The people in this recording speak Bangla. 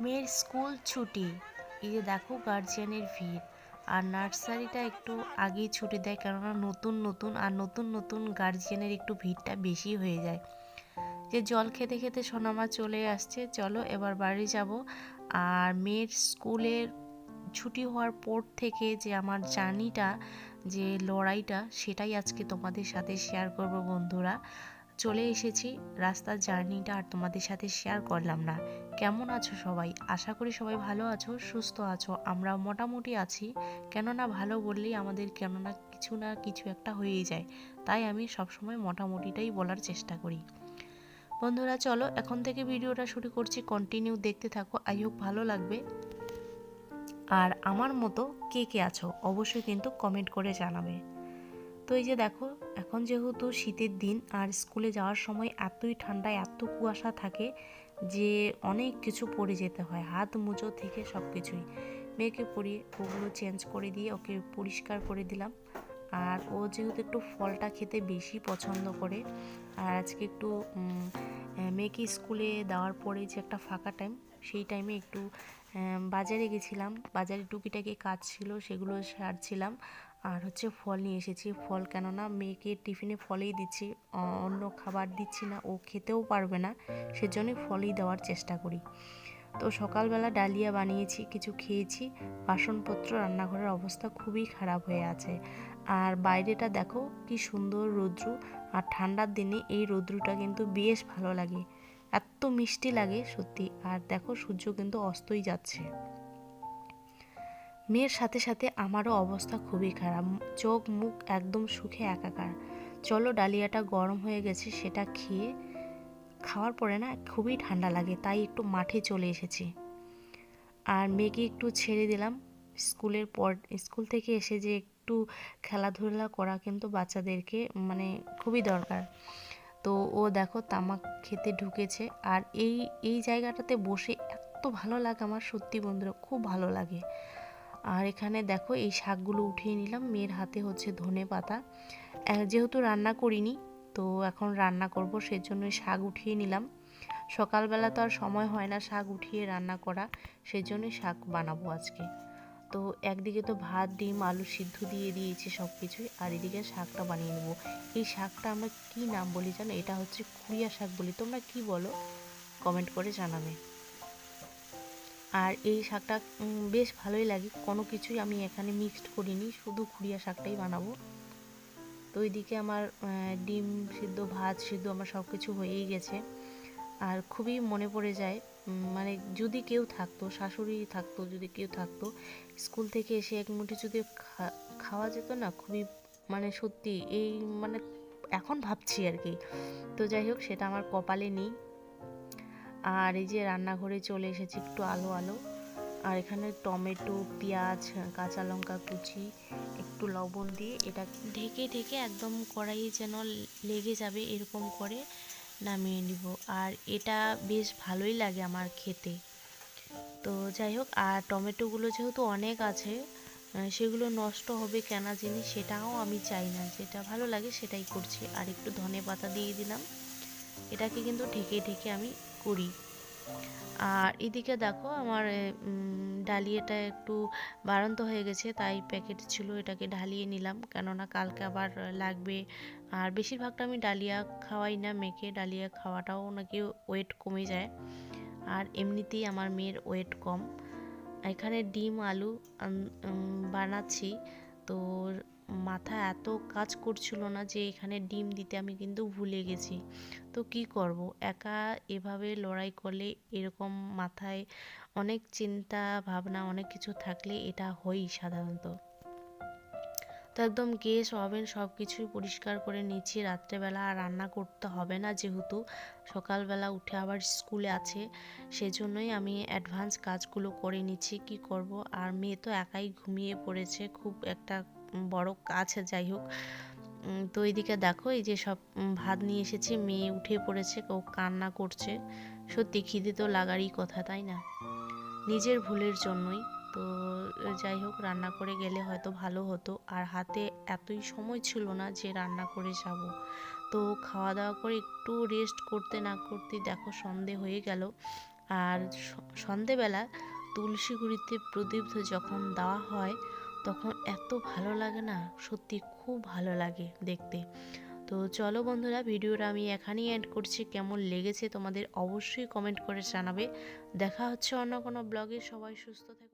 মেয়ের স্কুল ছুটি। এই যে দেখো গার্জিয়ানের ভিড়। আর নার্সারিটা একটু আগেই ছুটি দেয়, কেননা নতুন নতুন আর নতুন নতুন গার্জিয়ানের একটু ভিড়টা বেশি হয়ে যায়। যে জল খেতে খেতে সোনামা চলে আসছে, চলো এবার বাড়ি যাব। আর মেয়ের স্কুলের ছুটি হওয়ার পর থেকে যে আমার জার্নিটা, যে লড়াইটা, সেটাই আজকে তোমাদের সাথে শেয়ার করব বন্ধুরা। চলে এসেছি, রাস্তার জার্নিটা আর তোমাদের সাথে শেয়ার করলাম না। কেমন আছো সবাই? আশা করি সবাই ভালো আছো, সুস্থ আছো। আমরা মোটামুটি আছি। কেননা ভালো বললেই আমাদের কেননা কিছু না কিছু একটা হয়েই যায়। তাই আমি সবসময় মোটামুটিটাই বলার চেষ্টা করি। বন্ধুরা, চলো এখন থেকে ভিডিওটা শুরু করছি। কন্টিনিউ দেখতে থাকো। আই হোপ ভালো লাগবে। আর আমার মতো কে কে আছো, অবশ্যই কিন্তু কমেন্ট করে জানাবে। তো এই যে দেখো, এখন যেহেতু শীতের দিন আর স্কুলে যাওয়ার সময় এতই ঠান্ডা, এত কুয়াশা থাকে যে অনেক কিছু পরে যেতে হয়, হাত মুজো থেকে সব কিছুই মেয়েকে পরিয়ে ওগুলো চেঞ্জ করে দিয়ে ওকে পরিষ্কার করে দিলাম। আর ও যেহেতু একটু ফলটা খেতে বেশি পছন্দ করে, আর আজকে একটু মেয়েকে স্কুলে দেওয়ার পরে যে একটা ফাঁকা টাইম সেই টাইমে একটু বাজারে গেছিলাম। বাজারে টুকিটাকি কাজ ছিল, সেগুলো সারছিলাম। আর হচ্ছে ফল নিয়ে এসেছি। ফল কেননা মেয়েকে টিফিনে ফলেই দিচ্ছি অন্য খাবার দিচ্ছি না, ও খেতেও পারবে না, সেজন্যই ফলই দেওয়ার চেষ্টা করি। তো সকালবেলা ডালিয়া বানিয়েছি, কিছু খেয়েছি, বাসনপত্র, রান্নাঘরের অবস্থা খুবই খারাপ হয়ে আছে। আর বাইরেটা দেখো কি সুন্দর রৌদ্র, আর ঠান্ডার দিনে এই রৌদ্রটা কিন্তু বেশ ভালো লাগে, এত মিষ্টি লাগে সত্যি। আর দেখো সূর্য কিন্তু অস্তই যাচ্ছে। মেয়ের সাথে সাথে আমারও অবস্থা খুবই খারাপ। চোখ, মুখ একদম সুখে একাকার। চলো, ডালিয়াটা গরম হয়ে গেছে, সেটা খেয়ে খাওয়ার পরে না খুবই ঠান্ডা লাগে, তাই একটু মাঠে চলে এসেছি। আর মেয়েকে একটু ছেড়ে দিলাম। স্কুলের পর, স্কুল থেকে এসে যে একটু খেলাধুলা করা কিন্তু বাচ্চাদেরকে মানে খুবই দরকার। তো ও দেখো তামাক খেতে ঢুকেছে, আর এই এই জায়গাটাতে বসে এত ভালো লাগে আমার, সত্যি বন্ধুরা, খুব ভালো লাগে। আর এখানে দেখো এই শাকগুলো উঠিয়ে নিলাম। মেয়ের হাতে হচ্ছে ধনে পাতা। যেহেতু রান্না করিনি, তো এখন রান্না করব সেজন্য শাক উঠিয়ে নিলাম। সকালবেলা তো আর সময় হয় না শাক উঠিয়ে রান্না করা, সেজন্যই শাক বানাবো আজকে। তো একদিকে তো ভাত, ডিম, আলু সিদ্ধ দিয়ে দিয়েছি সব কিছুই আর এদিকে শাকটা বানিয়ে নেব। এই শাকটা আমরা কি নাম বলি জানো? এটা হচ্ছে খুঁড়িয়া শাক বলি। তোমরা কি বলো? কমেন্ট করে জানাবে। আর এই শাকটা বেশ ভালোই লাগে। কোনো কিছুই আমি এখানে মিক্সড করিনি, শুধু খুঁড়িয়া শাকটাই বানাবো। তো ওইদিকে আমার ডিম সিদ্ধ, ভাত সিদ্ধ, আমার সব কিছু হয়েই গেছে। আর খুবই মনে পড়ে যায় মানে যদি কেউ থাকতো, শাশুড়ি থাকতো, যদি কেউ থাকতো, স্কুল থেকে এসে এক মুঠি যদি খাওয়া যেত না, খুবই মানে সত্যি, এই মানে এখন ভাবছি আর কি। তো যাই হোক, সেটা আমার কপালে নেই। আর এই যে রান্নাঘরে চলে এসেছি একটু আলো আলো। আর এখানে টমেটো, পেঁয়াজ, কাঁচা লঙ্কা কুচি, একটু লবণ দিয়ে এটা ঢেকে ঢেকে একদম কড়াইয়ে যেন লেগে যাবে এরকম করে নামিয়ে নিব। আর এটা বেশ ভালোই লাগে আমার খেতে। তো যাই হোক, আর টমেটোগুলো যেহেতু অনেক আছে সেগুলো নষ্ট হবে কেনা জিনিস সেটাও আমি চাই না। যেটা ভালো লাগে সেটাই করছি। আর একটু ধনে পাতা দিয়ে দিলাম। এটাকে কিন্তু ঢেকে ঢেকে আমি করি। আর এদিকে দেখো আমার ডালিয়াটা একটু বাড়ন্ত হয়ে গেছে, তাই প্যাকেট ছিল, এটাকে ঢালিয়ে নিলাম। কেননা কালকে আবার লাগবে। আর বেশিরভাগটা আমি ডালিয়া খাওয়াই না, মেখে ডালিয়া খাওয়াটাও নাকি ওয়েট কমে যায়। আর এমনিতেই আমার মেয়ের ওয়েট কম। এখানে ডিম, আলু বানাচ্ছি। তো মাথা এত কাজ করছিল না যে এখানে ডিম দিতে আমি কিন্তু ভুলে গেছি। তো কি করব? একা এভাবে লড়াই করলে এরকম মাথায় অনেক চিন্তা, ভাবনা, অনেক কিছু থাকলে এটা হয়ই সাধারণত। তো একদম গ্যাস, ওভেন সব কিছুই পরিষ্কার করে নিচ্ছি। রাত্রেবেলা আর রান্না করতে হবে না যেহেতু সকালবেলা উঠে আবার স্কুলে আছে, সেজন্যই আমি অ্যাডভান্স কাজগুলো করে নিচ্ছি। কি করব? আর মেয়ে তো একাই ঘুমিয়ে পড়েছে, খুব একটা বড় কাজ যাই হোক। তো এইদিকে দেখো এই যে সব ভাত নিয়ে এসেছি, মেয়ে উঠে পড়েছে, ও কান্না করছে। সত্যি খিদে তো লাগারই কথা, তাই না? নিজের ভুলের জন্যই। তো যাই হোক, রান্না করে গেলে হয়তো ভালো হতো। আর হাতে এতই সময় ছিল না যে রান্না করে যাব। তো খাওয়া দাওয়া করে একটু রেস্ট করতে না করতে দেখো সন্ধে হয়ে গেল। আর সন্ধেবেলা তুলসী গুড়িতে প্রদীপ যখন দেওয়া হয় তখন এত ভালো লাগে না, সত্যি খুব ভালো লাগে দেখতে। তো চলো বন্ধুরা, ভিডিওটা আমি এখানেই অ্যাড করছি। কেমন লেগেছে তোমাদের অবশ্যই কমেন্ট করে জানাবে। দেখা হচ্ছে অন্য কোনো ব্লগে সবাই সুস্থ থেকো।